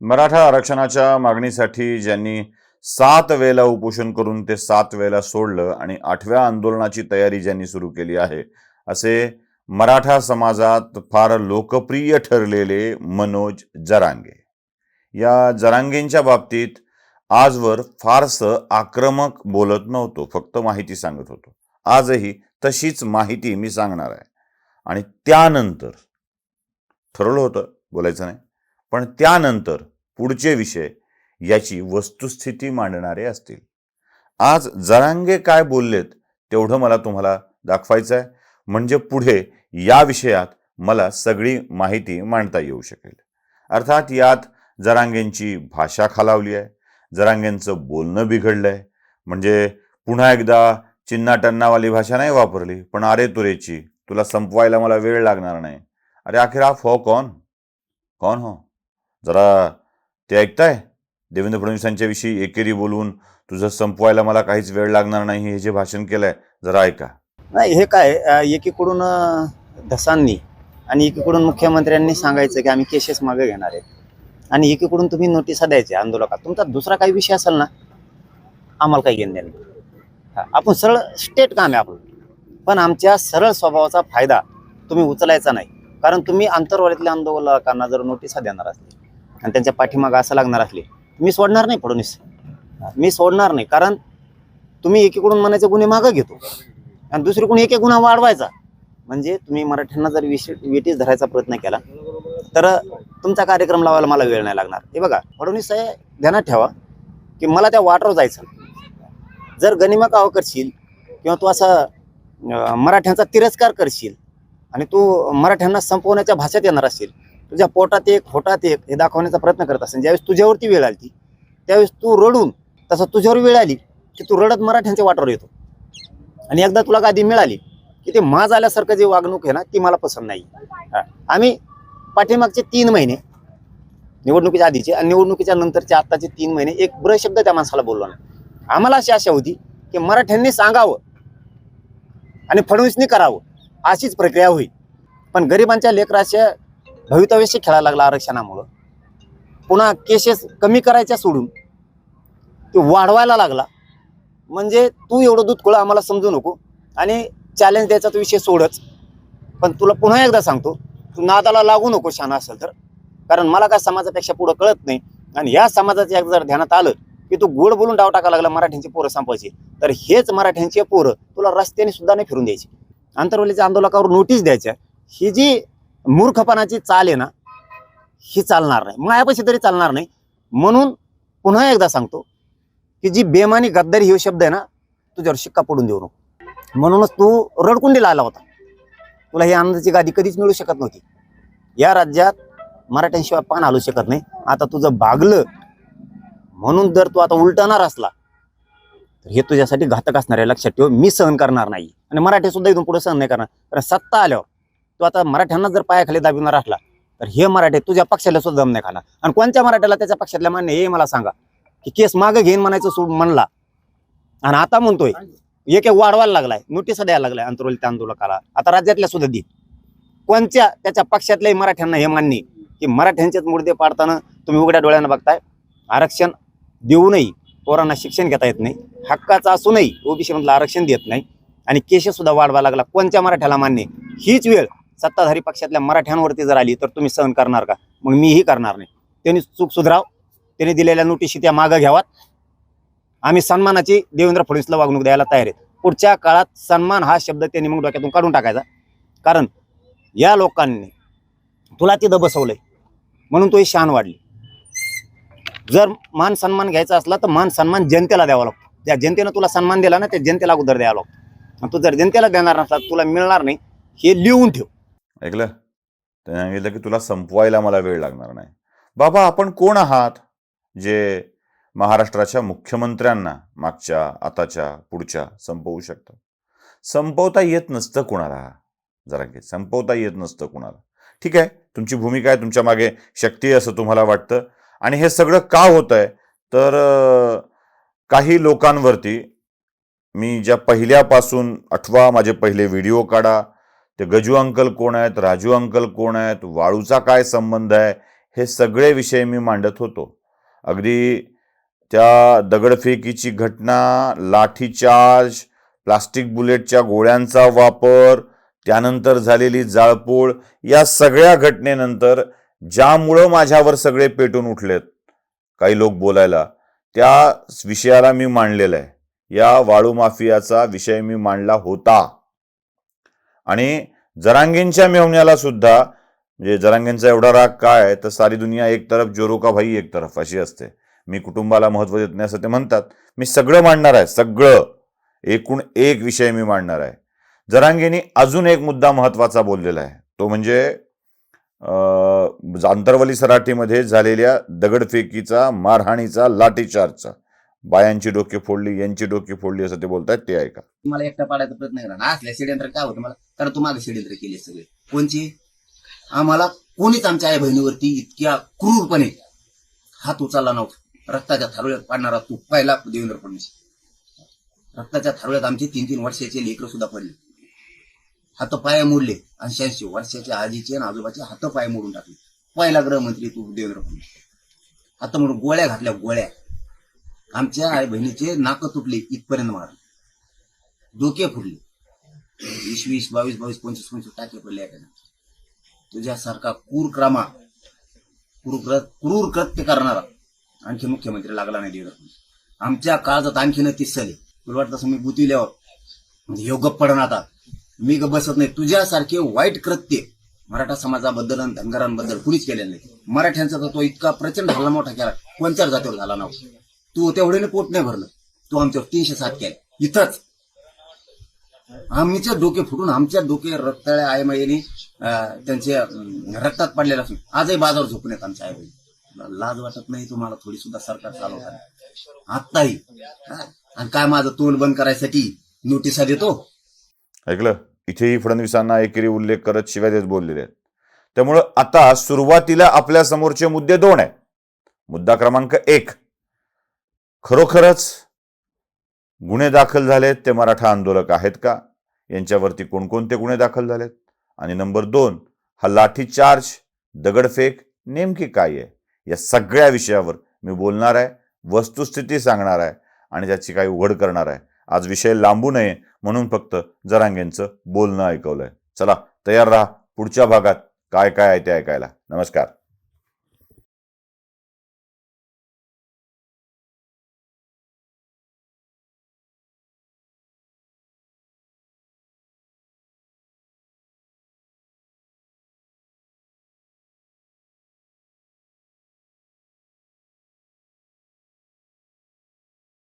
मराठा आरक्षणाच्या मागणीसाठी ज्यांनी सात वेळेला उपोषण करून ते सात वेळेला सोडलं आणि आठव्या आंदोलनाची तयारी ज्यांनी सुरू केली आहे असे मराठा समाजात फार लोकप्रिय ठरलेले मनोज जरांगे. या जरांगेंच्या बाबतीत आजवर फारसं आक्रमक बोलत नव्हतो फक्त माहिती सांगत होतो. आजही तशीच माहिती मी सांगणार आहे. आणि त्यानंतर ठरवलं होतं बोलायचं नाही. पण त्यानंतर पुढचे विषय याची वस्तुस्थिती मांडणारे असतील. आज जरांगे काय बोललेत तेवढं मला तुम्हाला दाखवायचं आहे म्हणजे पुढे या विषयात मला सगळी माहिती मांडता येऊ शकेल. अर्थात यात जरांगेंची भाषा खालावली आहे. जरांगेंचं बोलणं बिघडलंय. म्हणजे पुन्हा एकदा चिन्ना टन्नावाली भाषा नाही वापरली पण अरे तुरेची तुला संपवायला मला वेळ लागणार नाही. अरे आखिर आप हो कौन कौन हो. जरा ते ऐकताय? देवेंद्र फडणवीसांच्याविषयी एकेरी बोलून तुझं संपवायला मला काहीच वेळ लागणार नाही हे जे भाषण केलंय जरा ऐका. नाही हे काय एकीकडून धसांनी आणि एकीकडून मुख्यमंत्र्यांनी सांगायचं की आम्ही केसेस मागे घेणार आहेत. आणि एकीकडून तुम्ही नोटिसा द्यायच्या आंदोलकात. तुमचा दुसरा काही विषय असेल ना आम्हाला काही घेणं देणं नाही. आपण सरळ स्टेट काम आहे आपलं. पण आमच्या सरळ स्वभावाचा फायदा तुम्ही उचलायचा नाही. कारण तुम्ही आंतरवालीतल्या आंदोलकांना जर नोटिसा देणार असतील आणि त्यांच्या पाठीमागं असं लागणार असले मी सोडणार नाही फडणवीस. मी सोडणार नाही कारण तुम्ही एकीकडून म्हणायचे गुन्हे मागं घेतो. आणि दुसरीकडून एक एक गुन्हा वाढवायचा. म्हणजे तुम्ही मराठ्यांना जर विशेष वेटीस धरायचा प्रयत्न केला तर तुमचा कार्यक्रम लावायला मला वेळ नाही लागणार. हे बघा फडणवीस हे ध्यानात ठेवा की मला त्या वाटवर जायचं जर गनिमा काव करशील किंवा तू असा मराठ्यांचा तिरस्कार करशील आणि तू मराठ्यांना संपवण्याच्या भाषेत येणार असेल तुझ्या पोटात एक होटात एक हे दाखवण्याचा प्रयत्न करत असेल. ज्यावेळेस तुझ्यावरती वेळ आली त्यावेळेस तू रडून तसं तुझ्यावर वेळ आली की तू रडत मराठ्यांच्या वाटावर येतो. आणि एकदा तुला गादी मिळाली की ते माज आल्यासारखं जे वागणूक आहे ना ती मला पसंत नाही. आम्ही पाठीमागचे तीन महिने निवडणुकीच्या आधीचे आणि निवडणुकीच्या नंतरचे आत्ताचे तीन महिने एक ब्र शब्द त्या माणसाला बोललो नाही आम्हाला अशी आशा होती की मराठ्यांनी सांगावं आणि फडणवीसनी करावं अशीच प्रक्रिया होईल. पण गरिबांच्या लेकराच्या भवितव्याशी खेळायला लागला आरक्षणामुळं. पुन्हा केसेस कमी करायच्या सोडून ते वाढवायला लागला. म्हणजे तू एवढं दूध खोळं आम्हाला समजू नको आणि चॅलेंज द्यायचा तो विषय सोडच. पण तुला पुन्हा एकदा सांगतो तू नादाला लागू नको शाना असेल तर. कारण मला काय समाजापेक्षा पुढं कळत नाही. आणि या समाजाचं एकदा जर ध्यानात आलं की तू गोड बोलून डाव टाकायला लागला मराठ्यांची पोरं संपवायची तर हेच मराठ्यांचे पोरं तुला रस्त्याने सुद्धा नाही फिरून द्यायची. आंतरवलीच्या आंदोलकावर नोटीस द्यायच्या. ही जी मूर्खपणाची चाल आहे ना ही चालणार नाही. मायापाशी तरी चालणार नाही. म्हणून पुन्हा एकदा सांगतो की जी बेमानी गद्दारी हे शब्द आहे ना तुझ्यावर शिक्का पडून देऊ नको. म्हणूनच तू रडकुंडीला आला होता. तुला ही आनंदाची गादी कधीच मिळू शकत नव्हती. या राज्यात मराठ्यांशिवाय पान हलू शकत नाही. आता तुझं भागलं म्हणून जर तू आता उलटणार असला तर हे तुझ्यासाठी घातक असणार आहे. लक्षात ठेव मी सहन करणार नाही. आणि मराठी सुद्धा इथून पुढे सहन नाही करणार. कारण सत्ता आल्यावर तू आता मराठ्यांना जर पायाखाली दाबिणार असला तर हे मराठे तुझ्या पक्षाला सुद्धा दम नाही खाणार. आणि कोणत्या मराठ्याला त्याच्या पक्षातल्या मान्य हे मला सांगा. की केस मागं घेईन म्हणायचं सोड म्हणला. आणि आता म्हणतोय एक वाढवायला लागलाय नोटीस द्यायला लागलाय अंतरोली आंदोलकाला. आता राज्यातल्या सुद्धा दे कोणत्या त्याच्या पक्षातल्याही मराठ्यांना हे मान्य की मराठ्यांचेच मुर्दे पाडताना तुम्ही उघड्या डोळ्यानं बघताय? आरक्षण देऊनही पोरांना शिक्षण घेता येत नाही हक्काचं असूनही ओबीसी मधलं आरक्षण देत नाही आणि केसेस सुद्धा वाढवा लागला. कोणत्या मराठ्याला मान्य हीच वेळ सत्ताधारी पक्षातल्या मराठ्यांवरती जर आली तर तुम्ही सहन करणार का? मग मीही करणार नाही. त्यांनी चूक सुधराव त्यांनी दिलेल्या नोटिशी त्या मागं घ्यावात. आम्ही सन्मानाची देवेंद्र फडणवीसला वागणूक द्यायला तयार आहेत. पुढच्या काळात सन्मान हा शब्द त्यांनी मग डोक्यातून काढून टाकायचा. कारण या लोकांनी तुला तिथं बसवलंय. म्हणून तो ही शान वाढली. जर मान सन्मान घ्यायचा असला तर मान सन्मान जनतेला द्यावा लागतो. ज्या जनतेनं तुला सन्मान दिला ना त्या जनतेला अगोदर द्यावा लागतो. तू जर जनतेला देणार नसला तर तुला मिळणार नाही. हे लिहून ठेव. ऐकलं? त्याने सांगितलं की तुला संपवायला मला वेळ लागणार नाही. बाबा आपण कोण आहात? जे महाराष्ट्राच्या मुख्यमंत्र्यांना मागच्या आताच्या पुढच्या संपवू शकतात. संपवता येत नसतं कुणाला. जरा की संपवता येत नसतं कुणाला. ठीक आहे? तुमची भूमिका आहे तुमच्या मागे शक्ती आहे असं तुम्हाला वाटतं. आणि हे सगळं का होत आहे तर काही लोकांवरती मी ज्या पहिल्यापासून आठवा माझे पहिले व्हिडिओ काढा ते गजू अंकल कोण आहेत राजू अंकल कोण आहेत वाळूचा काय संबंध आहे हे सगळे विषय मी मांडत होतो. अगदी त्या दगडफेकीची घटना लाठीचार्ज प्लास्टिक बुलेटच्या गोळ्यांचा वापर त्यानंतर झालेली जाळपोळ या सगळ्या घटनेनंतर ज्यामुळं माझ्यावर सगळे पेटून उठलेत काही लोक बोलायला त्या विषयाला मी मांडलेला आहे. या वाळू माफियाचा विषय मी मांडला होता. आणि जरांगेंच्या मेवण्याला सुद्धा म्हणजे जरांगेंचा एवढा राग काय तर सारी दुनिया एक तरफ जोरो का भाई एक तरफ अशी असते. मी कुटुंबाला महत्त्व देत नाही असं ते म्हणतात. मी सगळं मांडणार आहे सगळं. एकूण एक विषय मी मांडणार आहे. जरांगेनी अजून एक मुद्दा महत्त्वाचा बोललेला आहे. तो म्हणजे अं, आंतरवली सराठीमध्ये झालेल्या दगडफेकीचा मारहाणीचा लाठीचार्जचा बायांची डोके फोडली यांची डोके फोडली असं ते बोलतायत ते ऐका. तुम्हाला एकटा पाडायचा प्रयत्न करा ना. असल्या षडयंत्र काय होतं मला कारण तुम्हाला षडयंत्र केले सगळे. कोणची? आम्हाला कोणीच आमच्या आई बहिणीवरती इतक्या क्रूरपणे हात उचलला नव्हता. रक्ताच्या थारोळ्यात पाडणारा तू पहिला देवेंद्र फडणवीस. रक्ताच्या थारोळ्यात आमचे तीन तीन वर्षाचे लेकर सुद्धा पडले. हात पाय मोडले ऐंशी वर्षाच्या आजीचे आणि आजोबाचे हात पाय मोडून टाकले. पहिला गृहमंत्री तू देवेंद्र फडणवीस. हात म्हणून गोळ्या घातल्या गोळ्या. आमच्या आई बहिणीचे नाक तुटले इथपर्यंत मारले. डोके फुटले. वीस वीस बावीस बावीस पंचवीस पंचवीस टाके पडले एखाद्या तुझ्यासारखा क्रूर क्रमा क्रूर क्रूर कृत्य करणारा आणखी मुख्यमंत्री लागला नाही देवरात आमच्या काळजात आणखीन तीस झाले. तुला वाटत असं मी बुतिल्यावर म्हणजे पडण आता. मी ग बसत नाही. तुझ्यासारखे वाईट कृत्य मराठा समाजाबद्दल आणि धनगरांबद्दल कुणीच केलेलं नाही. मराठ्यांचा तो इतका प्रचंड हल्ला मोठा केला. कोणत्याच जातीवर झाला नव्हता तू तेवढ्याने पोट नाही भरलं. तू आमच्यावर तीनशे सात केले. इथंच. आम्हीच्या डोके फुटून आमच्या डोके रक्ताळ्या आईमाईने त्यांचे रक्तात पडलेले असून आजही बाजार झोपून येत आमच्या आई लाज वाटत नाही तुम्हाला थोडी सुद्धा सरकार चालवताना. आत्ताही. आणि काय माझं तोंड बंद करायसाठी नोटिसा देतो? ऐकलं? इथेही फडणवीसांना एकेरी उल्लेख करत शिवाय देत बोललेले आहेत. त्यामुळं आता सुरुवातीला आपल्या समोरचे मुद्दे दोन आहेत. मुद्दा क्रमांक एक. खरोखरच गुन्हे दाखल झालेत ते मराठा आंदोलक आहेत का? यांच्यावरती कोणकोणते गुन्हे दाखल झालेत? आणि नंबर दोन हा लाठीचार्ज दगडफेक नेमकी काय आहे? या सगळ्या विषयावर मी बोलणार आहे वस्तुस्थिती सांगणार आहे आणि त्याची काही उघड करणार आहे. आज विषय लांबू नये म्हणून फक्त जरांगेंचं बोलणं ऐकवलंय. चला तयार राहा. पुढच्या भागात काय काय आहे ते ऐकायला. नमस्कार.